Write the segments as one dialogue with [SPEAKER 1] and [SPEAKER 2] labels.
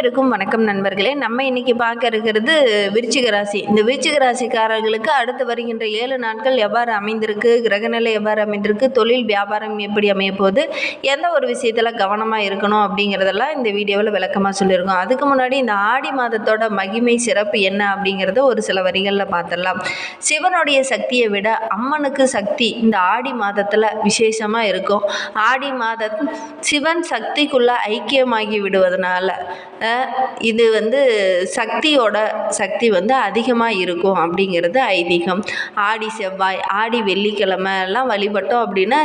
[SPEAKER 1] இருக்கும் வணக்கம் நண்பர்களே. நம்ம இன்னைக்கு பார்க்க இருக்கிறது விருச்சிக ராசி. இந்த விருச்சிக ராசிக்காரர்களுக்கு அடுத்து வருகின்ற ஏழு நாட்கள் எவ்வாறு அமைந்திருக்கு? கிரகநிலை எவ்வாறு அமைந்திருக்கு? தொழில் வியாபாரம் எப்படி அமைய போகுது? எந்த ஒரு விஷயத்தில் கவனமாக இருக்கணும் அப்படிங்கிறதெல்லாம் இந்த வீடியோவில் விளக்கமாக சொல்லியிருக்கோம். அதுக்கு முன்னாடி இந்த ஆடி மாதத்தோட மகிமை சிறப்பு என்ன அப்படிங்கிறத ஒரு சில வரிகளில் பார்த்துடலாம். சிவனுடைய சக்தியை விட அம்மனுக்கு சக்தி இந்த ஆடி மாதத்தில் விசேஷமாக இருக்கும். ஆடி மாதம் சிவன் சக்திக்குள்ளே ஐக்கியமாகி விடுவதனால இது வந்து சக்தியோட சக்தி வந்து அதிகமாக இருக்கும் அப்படிங்கிறது ஐதீகம். ஆடி செவ்வாய் ஆடி வெள்ளிக்கிழமை எல்லாம் வழிபட்டோம் அப்படின்னா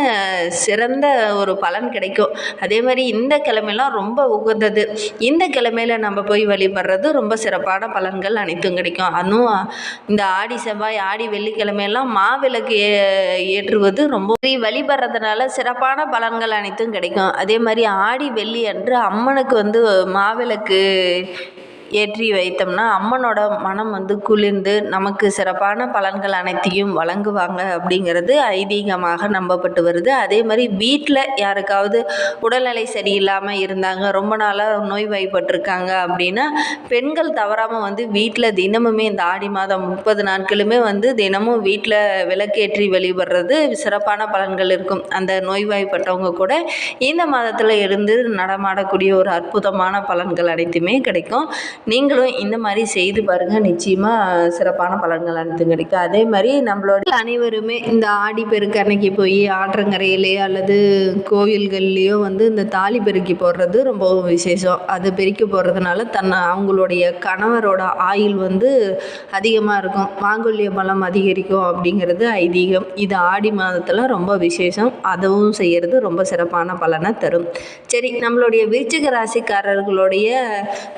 [SPEAKER 1] சிறந்த ஒரு பலன் கிடைக்கும். அதே மாதிரி இந்த கிழமையெல்லாம் ரொம்ப உகந்தது. இந்த கிழமையில நம்ம போய் வழிபடுறது ரொம்ப சிறப்பான பலன்கள் அனைத்தும் கிடைக்கும். அதுவும் இந்த ஆடி செவ்வாய் ஆடி வெள்ளிக்கிழமையெல்லாம் மாவிளக்கு ஏ- ஏற்றுவது ரொம்ப வழிபடுறதுனால சிறப்பான பலன்கள் அனைத்தும் கிடைக்கும். அதே மாதிரி ஆடி வெள்ளி அன்று அம்மனுக்கு வந்து மாவிளக்கு இருக்குது ஏற்றி வைத்தோம்னா அம்மனோட மனம் வந்து குளிர்ந்து நமக்கு சிறப்பான பலன்கள் அனைத்தையும் வழங்குவாங்க அப்படிங்கிறது ஐதீகமாக நம்பப்பட்டு வருது. அதே மாதிரி வீட்டில் யாருக்காவது உடல்நிலை சரியில்லாமல் இருந்தாங்க ரொம்ப நாளாக நோய்வாய்ப்பட்டிருக்காங்க அப்படின்னா பெண்கள் தவறாமல் வந்து வீட்டில் தினமுமே இந்த ஆடி மாதம் முப்பது நாட்களுமே வந்து தினமும் வீட்டில் விளக்கேற்றி வழிபடுறது சிறப்பான பலன்கள் இருக்கும். அந்த நோய்வாய்ப்பட்டவங்க கூட இந்த மாதத்தில் இருந்து நடமாடக்கூடிய ஒரு அற்புதமான பலன்கள் அனைத்துமே கிடைக்கும். நீங்களும் இந்த மாதிரி செய்து பாருங்கள் நிச்சயமாக சிறப்பான பலன்கள் அனைத்தும் கிடைக்கும். அதே மாதிரி நம்மளோட அனைவருமே இந்த ஆடி பெருக்கு அன்னைக்கு போய் ஆற்றங்கரையிலேயோ அல்லது கோவில்கள்லேயோ வந்து இந்த தாலி பெருக்கி போடுறது ரொம்ப விசேஷம். அது பெருக்கி போடுறதுனால தன்னை அவங்களுடைய கணவரோட ஆயுள் வந்து அதிகமாக இருக்கும். மாங்குல்ய பலம் அதிகரிக்கும் அப்படிங்கிறது ஐதீகம். இது ஆடி மாதத்தில் ரொம்ப விசேஷம். அதுவும் செய்கிறது ரொம்ப சிறப்பான பலனை தரும். சரி நம்மளுடைய விருச்சிக ராசிக்காரர்களுடைய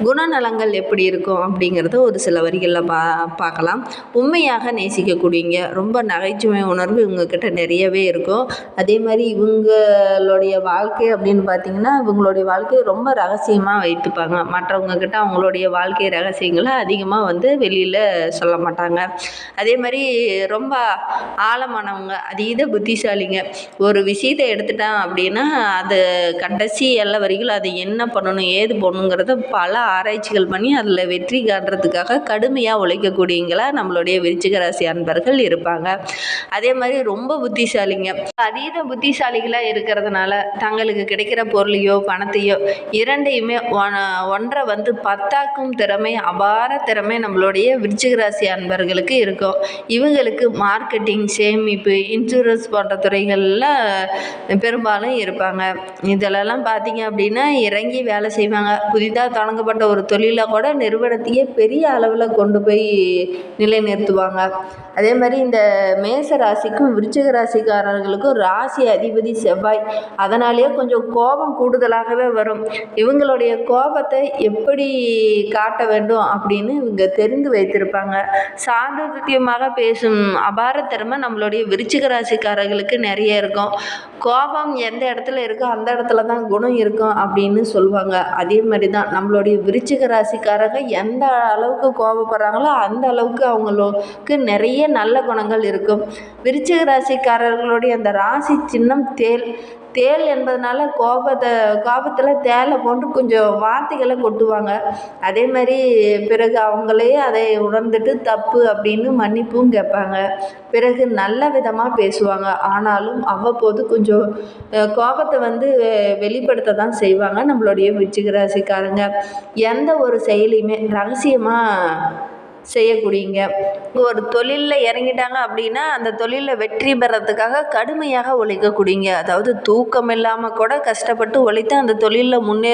[SPEAKER 1] குணநலங்கள் எப்படி இருக்கும் அப்படிங்கிறத ஒரு சில வரிகளில் பா பார்க்கலாம். உண்மையாக நேசிக்கக்கூடியங்க ரொம்ப நகைச்சுவை உணர்வு இவங்கக்கிட்ட நிறையவே இருக்கும். அதே மாதிரி இவங்களுடைய வாழ்க்கை அப்படின்னு பார்த்தீங்கன்னா இவங்களுடைய வாழ்க்கையை ரொம்ப ரகசியமாக வைத்துப்பாங்க. மற்றவங்கக்கிட்ட அவங்களுடைய வாழ்க்கை ரகசியங்களை அதிகமாக வந்து வெளியில் சொல்ல மாட்டாங்க. அதே மாதிரி ரொம்ப ஆழமானவங்க அதீத புத்திசாலிங்க. ஒரு விஷயத்தை எடுத்துட்டான் அப்படின்னா அது கடைசி எல்லா வரைக்கும் அதை என்ன பண்ணணும் ஏது பண்ணணுங்கிறத பல ஆராய்ச்சிகள் பண்ணி பண்ணி அதில் வெற்றி காட்டுறதுக்காக கடுமையாக உழைக்கக்கூடியங்களா நம்மளுடைய விருச்சிக ராசி அன்பர்கள் இருப்பாங்க. அதே மாதிரி ரொம்ப புத்திசாலிங்க. அதீத புத்திசாலிகளாக இருக்கிறதுனால தங்களுக்கு கிடைக்கிற பொருளையோ பணத்தையோ இரண்டையுமே ஒன்றை வந்து பத்தாக்கும் திறமை அபார திறமை நம்மளுடைய விருச்சிக ராசி அன்பர்களுக்கு இருக்கும். இவங்களுக்கு மார்க்கெட்டிங் சேமிப்பு இன்சூரன்ஸ் போன்ற துறைகளில் பெரும்பாலும் இருப்பாங்க. இதிலெல்லாம் பார்த்தீங்க அப்படின்னா இறங்கி வேலை செய்வாங்க. புதிதாக தொடங்கப்பட்ட ஒரு தொழிலை கூட நிறுவனத்தையே பெரிய அளவில் கொண்டு போய் நிலைநிறுத்துவாங்க. அதே மாதிரி இந்த மேச ராசிக்கும் விருச்சிக ராசிக்காரர்களுக்கும் ராசி அதிபதி செவ்வாய். அதனாலேயே கொஞ்சம் கோபம் கூடுதலாகவே வரும். இவங்களுடைய கோபத்தை எப்படி காட்ட வேண்டும் அப்படின்னு இவங்க தெரிந்து வைத்திருப்பாங்க. சாந்தத்தியமாக பேசும் அபார திறமை நம்மளுடைய விருச்சிக ராசிக்காரர்களுக்கு நிறைய இருக்கும். கோபம் எந்த இடத்துல இருக்கோ அந்த இடத்துல தான் குணம் இருக்கும் அப்படின்னு சொல்லுவாங்க அதே மாதிரி தான் நம்மளுடைய விருச்சிக ராசிக்காரங்க எந்த அளவுக்கு கோபப்படுறாங்களோ அந்த அளவுக்கு அவங்களுக்கு நிறைய நல்ல குணங்கள் இருக்கும். விருச்சிக ராசிக்காரர்களுடைய அந்த ராசி சின்னம் தேல் தேள் என்பதனால கோபத்தை கோபத்தில் தேலை போன்று கொஞ்சம் வார்த்தைகளை கொட்டுவாங்க. அதே மாதிரி பிறகு அவங்களே அதை உணர்ந்துட்டு தப்பு அப்படின்னு மன்னிப்பும் கேட்பாங்க. பிறகு நல்ல விதமாக பேசுவாங்க. ஆனாலும் அவ்வப்போது கொஞ்சம் கோபத்தை வந்து வெளிப்படுத்த தான் செய்வாங்க நம்மளுடைய விருச்சிக ராசிக்காரங்க. எந்த ஒரு செயலையுமே ரகசியமாக செய்யக்கூடியங்க. ஒரு தொழிலில் இறங்கிட்டாங்க அப்படின்னா அந்த தொழிலில் வெற்றி பெறத்துக்காக கடுமையாக உழைக்கக்கூடியங்க. அதாவது தூக்கம் இல்லாமல் கூட கஷ்டப்பட்டு உழைத்து அந்த தொழிலில் முன்னே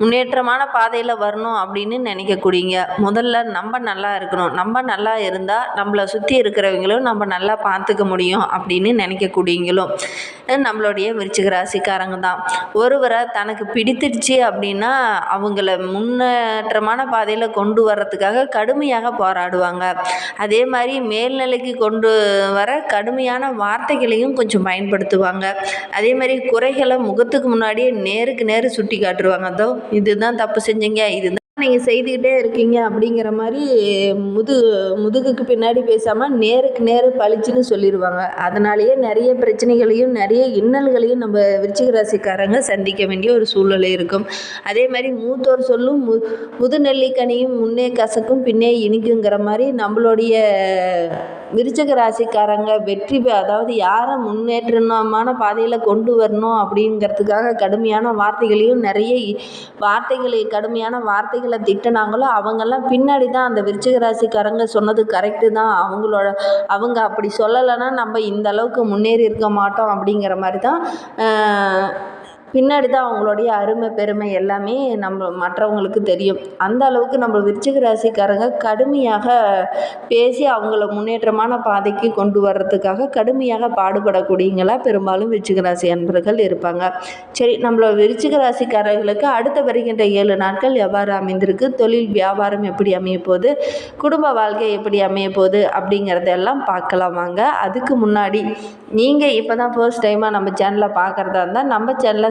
[SPEAKER 1] முன்னேற்றமான பாதையில் வரணும் அப்படின்னு நினைக்கக்கூடியங்க. முதல்ல நம்ம நல்லா இருக்கணும். நம்ம நல்லா இருந்தால் நம்மளை சுற்றி இருக்கிறவங்களும் நம்ம நல்லா பார்த்துக்க முடியும் அப்படின்னு நினைக்கக்கூடியங்களும். நம்மளுடைய விருச்சிக ராசிக்காரங்க தான். ஒருவரை தனக்கு பிடித்துடுச்சு அப்படின்னா அவங்கள முன்னேற்றமான பாதையில் கொண்டு வர்றதுக்காக கடுமையாக போராடுவாங்க. அதே மாதிரி மேல்நிலைக்கு கொண்டு வர கடுமையான வார்த்தைகளையும் கொஞ்சம் பயன்படுத்துவாங்க. அதே மாதிரி குறைகளை முகத்துக்கு முன்னாடியே நேருக்கு நேர் சுட்டி காட்டுருவாங்க அதோ இதுதான் தப்பு செஞ்சீங்க இதுதான் நீங்கள் செய்துக்கிட்டே இருக்கீங்க அப்படிங்கிற மாதிரி முது முதுகுக்கு பின்னாடி பேசாமல் நேருக்கு நேர் பளிச்சுன்னு சொல்லிடுவாங்க அதனாலேயே நிறைய பிரச்சனைகளையும் நிறைய இன்னல்களையும் நம்ம விருச்சிக ராசிக்காரங்க சந்திக்க வேண்டிய ஒரு சூழ்நிலை இருக்கும். அதே மாதிரி மூத்தோர் சொல்லும் மு முதுநெல்லிக்கனியும் முன்னே கசக்கும் பின்னே இனிக்குங்கிற மாதிரி நம்மளுடைய விருச்சக ராசிக்காரங்க வெற்றி அதாவது யாரை முன்னேற்றமான பாதையில் கொண்டு வரணும் அப்படிங்கிறதுக்காக கடுமையான வார்த்தைகளையும் நிறைய வார்த்தைகளை கடுமையான வார்த்தைகளை திட்டினாங்களோ அவங்கெல்லாம் பின்னாடி தான் அந்த விருச்சக ராசிக்காரங்க சொன்னது கரெக்டு தான். அவங்களோட அவங்க அப்படி சொல்லலைன்னா நம்ம இந்த அளவுக்கு முன்னேறி இருக்க மாட்டோம் அப்படிங்கிற மாதிரி தான் பின்னாடி தான் அவங்களுடைய அருமை பெருமை எல்லாமே நம்ம மற்றவங்களுக்கு தெரியும். அந்த அளவுக்கு நம்ம விருச்சிக ராசிக்காரங்க கடுமையாக பேசி அவங்கள முன்னேற்றமான பாதைக்கு கொண்டு வர்றதுக்காக கடுமையாக பாடுபடக்கூடியங்களா பெரும்பாலும் விருச்சிக ராசி அன்பர்கள் இருப்பாங்க. சரி நம்மளோட விருச்சிக ராசிக்காரர்களுக்கு அடுத்து வருகின்ற ஏழு நாட்கள் எவ்வாறு அமைந்திருக்கு. தொழில் வியாபாரம் எப்படி அமைய போகுது? குடும்ப வாழ்க்கை எப்படி அமைய போகுது? அப்படிங்கிறதெல்லாம் பார்க்கலாம் வாங்க. அதுக்கு முன்னாடி நீங்கள் இப்போ தான் ஃபர்ஸ்ட் டைமாக நம்ம சேனலை பார்க்குறதா இருந்தால் நம்ம சேனலை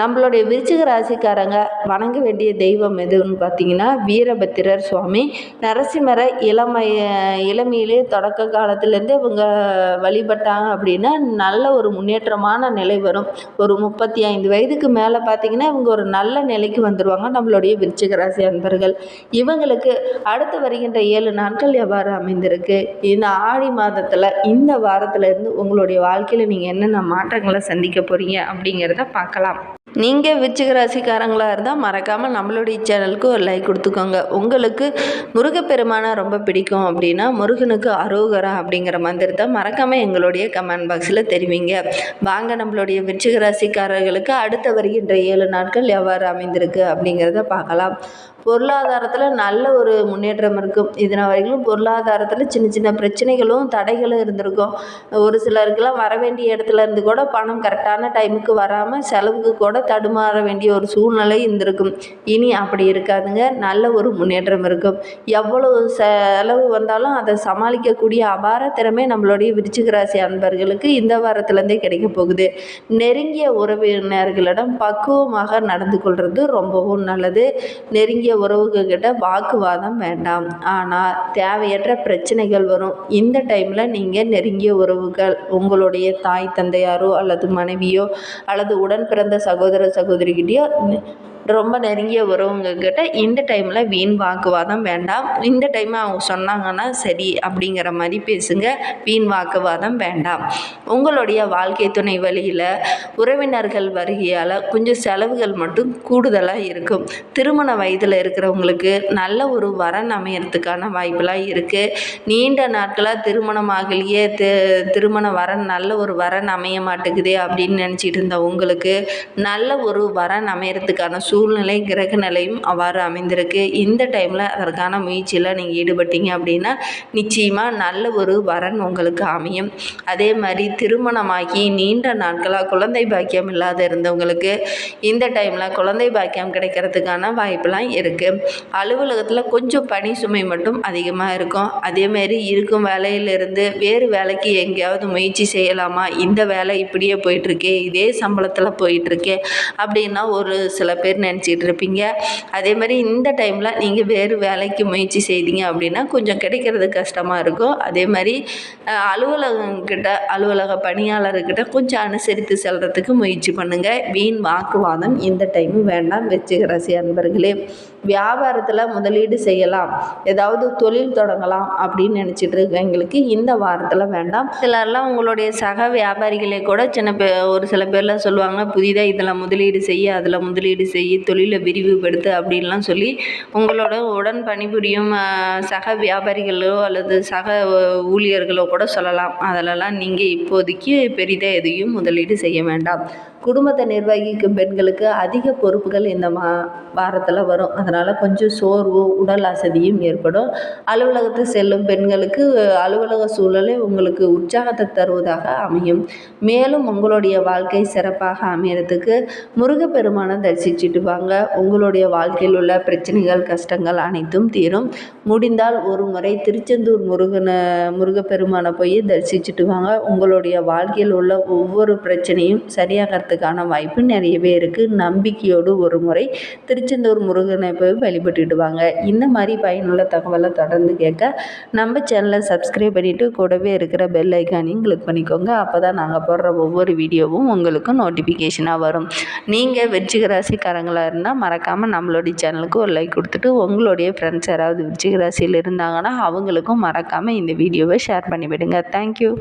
[SPEAKER 1] நம்மளுடைய விருச்சிக ராசிக்காரங்க வணங்க வேண்டிய தெய்வம் எதுன்னு பார்த்தீங்கன்னா வீரபத்திரர் சுவாமி. நரசிம்மரை இளமை இளமையிலே தொடக்க காலத்துலேருந்து இவங்க வழிபட்டாங்க அப்படின்னா நல்ல ஒரு முன்னேற்றமான நிலை வரும். ஒரு முப்பத்தி ஐந்து வயதுக்கு மேலே பார்த்தீங்கன்னா இவங்க ஒரு நல்ல நிலைக்கு வந்துடுவாங்க நம்மளுடைய விருச்சிக ராசி அன்பர்கள். இவங்களுக்கு அடுத்து வருகின்ற ஏழு நாட்கள் எவ்வாறு அமைந்திருக்கு? இந்த ஆடி மாதத்தில் இந்த வாரத்திலேருந்து உங்களுடைய வாழ்க்கையில் நீங்கள் என்னென்ன மாற்றங்களை சந்திக்க போகிறீங்க அப்படிங்கிறத பார்க்கலாம். நீங்கள் விச்சிக ராசிக்காரங்களாக இருந்தால் மறக்காமல் நம்மளுடைய சேனலுக்கு ஒரு லைக் கொடுத்துக்கோங்க. உங்களுக்கு முருகப்பெருமானை ரொம்ப பிடிக்கும் அப்படின்னா முருகனுக்கு அரோகரா அப்படிங்கிற மந்திரத்தை மறக்காமல் எங்களுடைய கமெண்ட் பாக்ஸில் தெரிவிங்க. வாங்க நம்மளுடைய விச்சிக ராசிக்காரர்களுக்கு அடுத்த வருகின்ற ஏழு நாட்கள் எவ்வாறு அமைந்திருக்கு அப்படிங்கிறத பார்க்கலாம். பொருளாதாரத்தில் நல்ல ஒரு முன்னேற்றம் இருக்கும். இதன வரைக்கும் பொருளாதாரத்தில் சின்ன சின்ன பிரச்சனைகளும் தடைகளும் இருந்திருக்கும். ஒரு சிலருக்கெல்லாம் வர வேண்டிய இடத்துல இருந்து கூட பணம் கரெக்டான டைமுக்கு வராமல் செலவுக்கு கூட தடுமாற வேண்டிய ஒரு சூழ்நிலை இருந்திருக்கும். இனி அப்படி இருக்காதுங்க. நல்ல ஒரு முன்னேற்றம் இருக்கும். எவ்வளவு செலவு வந்தாலும் அதை சமாளிக்கக்கூடிய அபார திறமை நம்மளுடைய விருச்சிக ராசி அன்பர்களுக்கு இந்த வாரத்துலேருந்தே கிடைக்க போகுது. நெருங்கிய உறவினர்களிடம் பக்குவமாக நடந்து கொள்வது ரொம்பவும் நல்லது. நெருங்கிய உறவுகிட்ட வாக்குவாதம் வேண்டாம். ஆனால் தேவையற்ற பிரச்சனைகள் வரும். இந்த டைமில் நீங்கள் நெருங்கிய உறவுகள் உங்களுடைய தாய் தந்தையாரோ அல்லது மனைவியோ அல்லது உடன் பிறந்த சகோதர சகோதரிகிட்டயோ ரொம்ப நெருங்கிய உறவுங்கக்கிட்ட இந்த டைமில் வீண் வாக்குவாதம் வேண்டாம். இந்த டைம் அவங்க சொன்னாங்கன்னா சரி அப்படிங்கிற மாதிரி பேசுங்க. வீண் வாக்குவாதம் வேண்டாம். உங்களுடைய வாழ்க்கை துணை வழியில் உறவினர்கள் வருகையால் கொஞ்சம் செலவுகள் மட்டும் கூடுதலாக இருக்கும். திருமண வயதில் இருக்கிறவங்களுக்கு நல்ல ஒரு வரன் அமையறதுக்கான வாய்ப்பெலாம் இருக்குது நீண்ட நாட்களாக திருமணம் ஆகலையே திருமண வரன் நல்ல ஒரு வரன் அமைய மாட்டேங்குதே அப்படின்னு நினச்சிட்டு இருந்த உங்களுக்கு நல்ல ஒரு வரன் அமையறதுக்கான சூழ்நிலை கிரக நிலையும் அவ்வாறு அமைந்திருக்கு. இந்த டைமில் அதற்கான முயற்சியில் நீங்கள் ஈடுபட்டீங்க அப்படின்னா நிச்சயமாக நல்ல ஒரு வரன் உங்களுக்கு அமையும். அதே மாதிரி திருமணமாகி நீண்ட நாட்களாக குழந்தை பாக்கியம் இல்லாத இருந்தவங்களுக்கு இந்த டைமில் குழந்தை பாக்கியம் கிடைக்கிறதுக்கான வாய்ப்பெல்லாம் இருக்குது அலுவலகத்தில் கொஞ்சம் பணி சுமை மட்டும் அதிகமாக இருக்கும். அதேமாரி இருக்கும் வேலையிலிருந்து வேறு வேலைக்கு எங்கேயாவது முயற்சி செய்யலாமா? இந்த வேலை இப்படியே போயிட்டுருக்கே இதே சம்பளத்தில் போயிட்டுருக்கு அப்படின்னா ஒரு சில பேர் நினச்சிட்டு இருப்பீங்க. அதே மாதிரி இந்த டைமில் நீங்கள் வேறு வேலைக்கு முயற்சி செய்தீங்க அப்படின்னா கொஞ்சம் கிடைக்கிறது கஷ்டமாக இருக்கும். அதே மாதிரி அலுவலகங்கிட்ட அலுவலக பணியாளர்கிட்ட கொஞ்சம் அனுசரித்து செல்கிறதுக்கு முயற்சி பண்ணுங்கள் வீண் வாக்குவாதம் இந்த டைம் வேண்டாம். வச்சுக்கிற ராசி அன்பர்களே. வியாபாரத்தில் முதலீடு செய்யலாம். ஏதாவது தொழில் தொடங்கலாம் அப்படின்னு நினச்சிட்டு இருக்கவங்களுக்கு இந்த வாரத்தில் வேண்டாம். சிலர்லாம் உங்களுடைய சக வியாபாரிகளே கூட சின்ன பே ஒரு சில பேர்லாம் சொல்லுவாங்க புதிதாக இதில் முதலீடு செய்ய அதில் முதலீடு செய்ய தொழிலை விரிவுபடுத்து அப்படின்லாம் சொல்லி உங்களோட உடன் பணிபுரியும் சக வியாபாரிகளோ அல்லது சக ஊழியர்களோ கூட சொல்லலாம். அதிலலாம் நீங்கள் இப்போதைக்கு பெரிதாக எதையும் முதலீடு செய்ய வேண்டாம். குடும்பத்தை நிர்வகிக்கும் பெண்களுக்கு அதிக பொறுப்புகள் இந்த மா வாரத்தில் வரும். அதனால் கொஞ்சம் சோர்வு உடல் அசதியும் ஏற்படும். அலுவலகத்து செல்லும் பெண்களுக்கு அலுவலக சூழலே உங்களுக்கு உற்சாகத்தை தருவதாக அமையும். மேலும் உங்களுடைய வாழ்க்கை சிறப்பாக அமையறதுக்கு முருகப்பெருமானை தரிசிச்சுட்டு வாங்க. உங்களுடைய வாழ்க்கையில் உள்ள பிரச்சனைகள் கஷ்டங்கள் அனைத்தும் தீரும். முடிந்தால் ஒரு முறை திருச்செந்தூர் முருகனை முருகப்பெருமானை போய் தரிசிச்சுட்டு வாங்க. உங்களுடைய வாழ்க்கையில் உள்ள ஒவ்வொரு பிரச்சனையும் சரியாகிறதுக்கான வாய்ப்பு நிறையவே இருக்குது நம்பிக்கையோடு ஒரு முறை திருச்செந்தூர் முருகனை போய் வழிபட்டுடுவாங்க இந்த மாதிரி பயனுள்ள தகவலை தொடர்ந்து கேட்க நம்ம சேனலை சப்ஸ்கிரைப் பண்ணிவிட்டு கூடவே இருக்கிற பெல் ஐக்கானையும் கிளிக் பண்ணிக்கோங்க. அப்போ தான் நாங்கள் போடுற ஒவ்வொரு வீடியோவும் உங்களுக்கு நோட்டிஃபிகேஷனாக வரும். நீங்கள் விருச்சிக ராசிக்காரங்களாக இருந்தால் மறக்காமல் நம்மளுடைய சேனலுக்கு ஒரு லைக் கொடுத்துட்டு உங்களுடைய ஃப்ரெண்ட்ஸ் யாராவது விருச்சிக ராசியில் இருந்தாங்கன்னா அவங்களுக்கும் மறக்காமல் இந்த வீடியோவை ஷேர் பண்ணிவிடுங்க. தேங்க்யூ